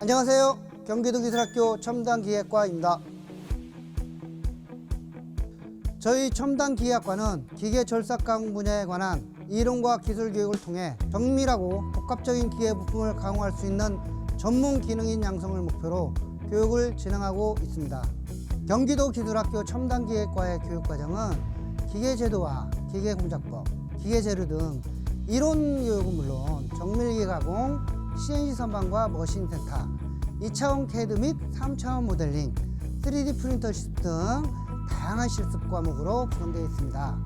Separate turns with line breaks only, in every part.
안녕하세요. 경기도 기술학교 첨단기획과입니다. 저희 첨단기계학과는 기계 절삭가공 분야에 관한 이론과 기술 교육을 통해 정밀하고 복합적인 기계 부품을 가공할 수 있는 전문 기능인 양성을 목표로 교육을 진행하고 있습니다. 경기도 기술학교 첨단기계과의 교육과정은 기계제도와 기계공작법, 기계재료 등 이론 교육은 물론 정밀기계 가공, CNC 선반과 머신 센터, 2차원 CAD 및 3차원 모델링, 3D 프린터 실습 등 다양한 실습 과목으로 구성되어 있습니다.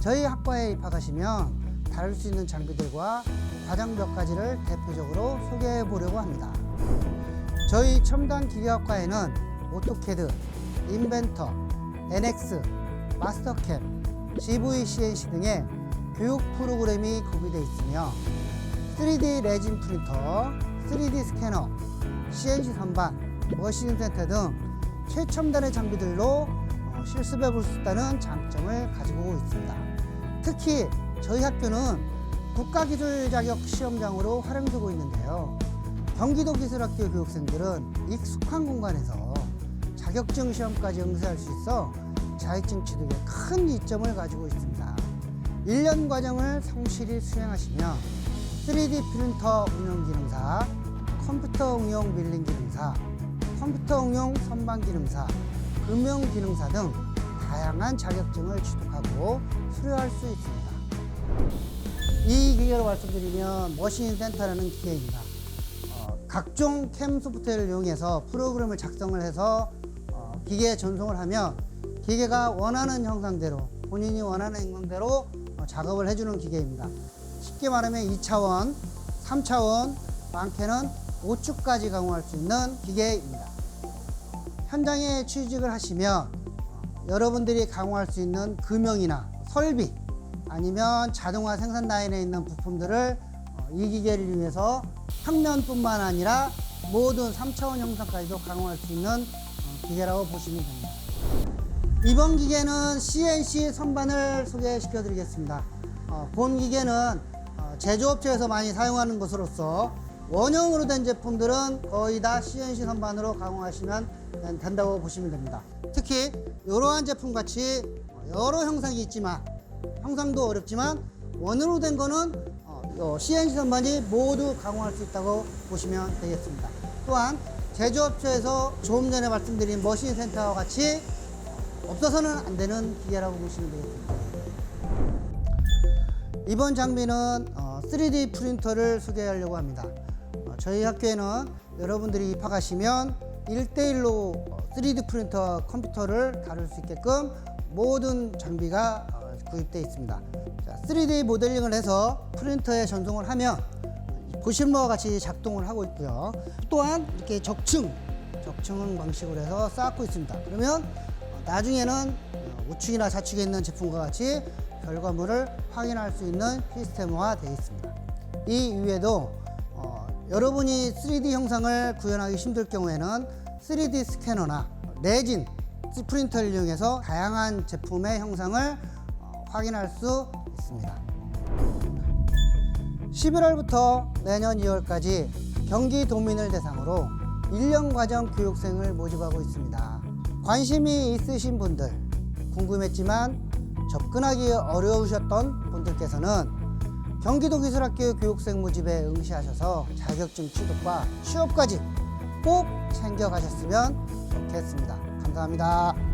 저희 학과에 입학하시면 다룰 수 있는 장비들과 과정 몇 가지를 대표적으로 소개해 보려고 합니다. 저희 첨단 기계학과에는 오토캐드, 인벤터, NX, 마스터캠, GVCNC 등의 교육 프로그램이 구비되어 있으며 3D 레진 프린터, 3D 스캐너, CNC 선반, 머신 센터 등 최첨단의 장비들로 어, 실습해 볼 수 있다는 장점을 가지고 있습니다. 특히 저희 학교는 국가기술 자격 시험장으로 활용되고 있는데요. 경기도 기술학교 교육생들은 익숙한 공간에서 자격증 시험까지 응시할 수 있어 자격증 취득에 큰 이점을 가지고 있습니다. 1년 과정을 성실히 수행하시면 3D 프린터 운영 기능사, 컴퓨터 응용 밀링 기능사, 컴퓨터 응용 선반 기능사, 금융 기능사 등 다양한 자격증을 취득하고 수료할 수 있습니다. 이 기계로 말씀드리면 머신 센터라는 기계입니다. 어, 각종 캠 소프트웨어를 이용해서 프로그램을 작성을 해서 어, 기계에 전송을 하면 기계가 원하는 형상대로 본인이 원하는 형상대로 어, 작업을 해주는 기계입니다. 쉽게 말하면 2차원, 3차원, 많게는 5축까지 가공할 수 있는 기계입니다. 현장에 취직을 하시면 어, 여러분들이 가공할 수 있는 금형이나 설비 아니면 자동화 생산 라인에 있는 부품들을 어, 이 기계를 이용해서 평면뿐만 아니라 모든 3차원 형상까지도 가공할 수 있는 어, 기계라고 보시면 됩니다. 이번 기계는 CNC 선반을 소개시켜 드리겠습니다. 어, 본 기계는 어, 제조업체에서 많이 사용하는 것으로서 원형으로 된 제품들은 거의 다 CNC 선반으로 가공하시면 된다고 보시면 됩니다. 특히 이러한 제품 같이 여러 형상이 있지만 형상도 어렵지만 원으로 된 거는 어, 요 CNC 선반이 모두 가공할 수 있다고 보시면 되겠습니다. 또한 제조업체에서 조금 전에 말씀드린 머신 센터와 같이 없어서는 안 되는 기계라고 보시면 되겠습니다. 이번 장비는 어, 3D 프린터를 소개하려고 합니다. 어, 저희 학교에는 여러분들이 입학하시면 1대1로 3D 프린터 컴퓨터를 다룰 수 있게끔 모든 장비가 어, 구입되어 있습니다. 자, 3D 모델링을 해서 프린터에 전송을 하면 보시는 바와 같이 작동을 하고 있고요. 또한 이렇게 적층, 적층 방식으로 해서 쌓고 있습니다. 그러면 어, 나중에는 어, 우측이나 좌측에 있는 제품과 같이 결과물을 확인할 수 있는 시스템화 되어 있습니다. 이 이외에도 어, 여러분이 3D 형상을 구현하기 힘들 경우에는 3D 스캐너나 레진 프린터를 이용해서 다양한 제품의 형상을 어, 확인할 수 있습니다. 11월부터 내년 2월까지 경기 도민을 대상으로 1년 과정 교육생을 모집하고 있습니다. 관심이 있으신 분들, 궁금했지만 접근하기 어려우셨던 분들께서는 경기도 기술학교 교육생 모집에 응시하셔서 자격증 취득과 취업까지 꼭 챙겨가셨으면 좋겠습니다. 감사합니다.